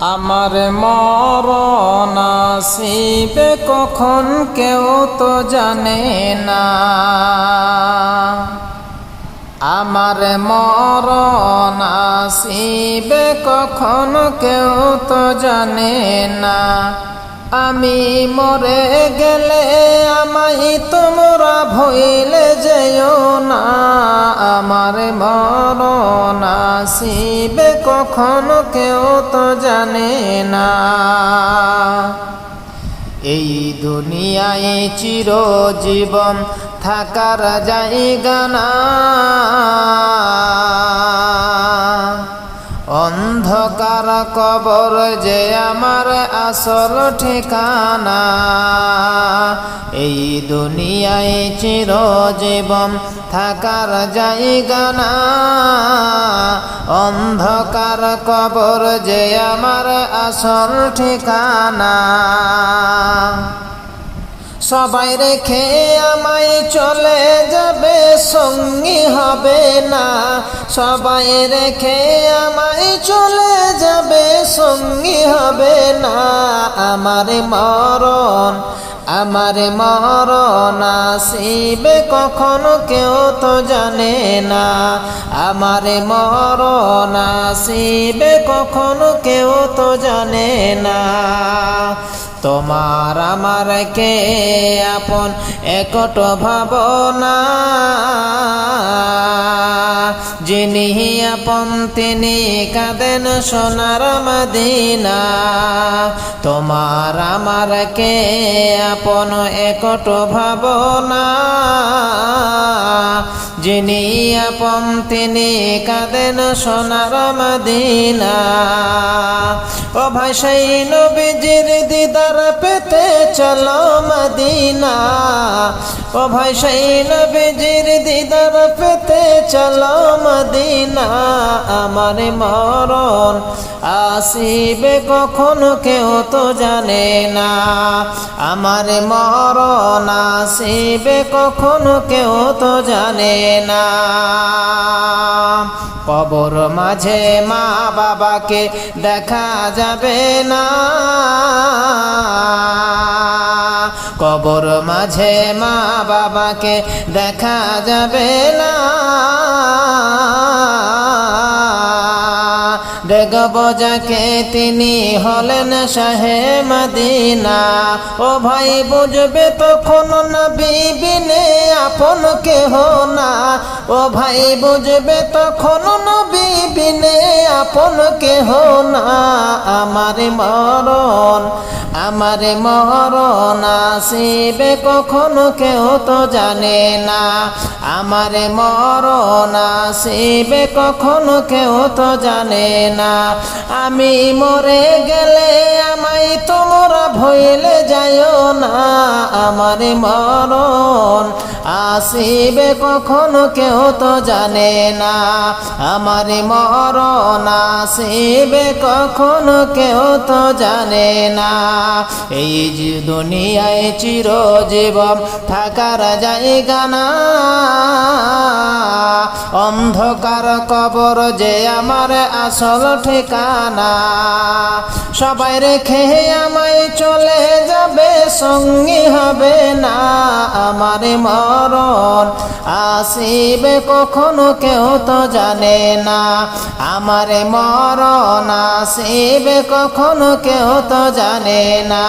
আমার মরণাসিবে কখন কেউ তো জানে না। আমার মরণাসিবে কখন কেউ তো জানে না। আমি মরে গেলে আমায় তোমরা ভইলে যেও না। আমার না শিবে কখনো কেউ তো জানে না। এই দুনিয়ায় চিরজীবন থাকার জায়গা না। অন্ধকার কবর যে আমার আসল ঠিকানা। এই দুনিয়ায় চিরজীবন থাকার জায়গানা অন্ধকার কবর যে আমার আসল ঠিকানা। সবাই রেখে আমায় চলে যাবে, সঙ্গী হবে না। সবাই রেখে আমায় চলে যাবে, সঙ্গী হবে না। আমার মরণ আমার মরণ আসিবে কখনো, কেউ তো জানে না। আমার মরণ আসিবে কখনো, কেউ তো জানে না। তোমার আমার কে আপন একট ভাবনা? যিনি আপন, তিনি কাঁদেন সোনার মদিনা। তোমার আমার কে আপন একট ভাবনা? যিনি আপন, তিনি কাঁদেন সোনার মদিনা। ও ভাই নবীজির দিদার পেতে চলো মদিনা। ও ভাই নবীজির দিদার পেতে চলো মদিনা। আমার মরণ আসিবে কখন কেউ তো জানে না। আমার মরণ আসিবে কখন কেউ তো জানে না। কবর মাঝে মা বাবাকে দেখা যাবে না। কবর মাঝে মা বাবাকে দেখা যাবে না। দেখব যাকে তিনি হলেন শাহে মদিনা। ও ভাই বুঝবে তখন না বিবিনে আপন কেহ না। ও ভাই বুঝবে তখন নবী বিনে আপন কেহ না। আমারে মরণ আমারে মরণ আসিবে কখনো কেউ তো জানে না। আমারে মরণ আসিবে কখনো কেউ তো জানে না। আমি মরে গেলে আমায় তোমরা ভইলে যায় না। আমারে মরণ আসিবে কখনো কেউ তো জানে না। আমার মরণ আসিবে কখনো কেউ তো জানে না। এই যে দুনিয়ায় চিরজীবন থাকার জায়গা না। অন্ধকার কবর যে আমার আসল ঠিকানা। সবাই রেখে আমায় চলে যাবে, সঙ্গী হবে না। আমার মরণ আসিবে কখনো কেউ তো জানে না। আমার মরণ আসিবে কখনো কেউ তো জানে না।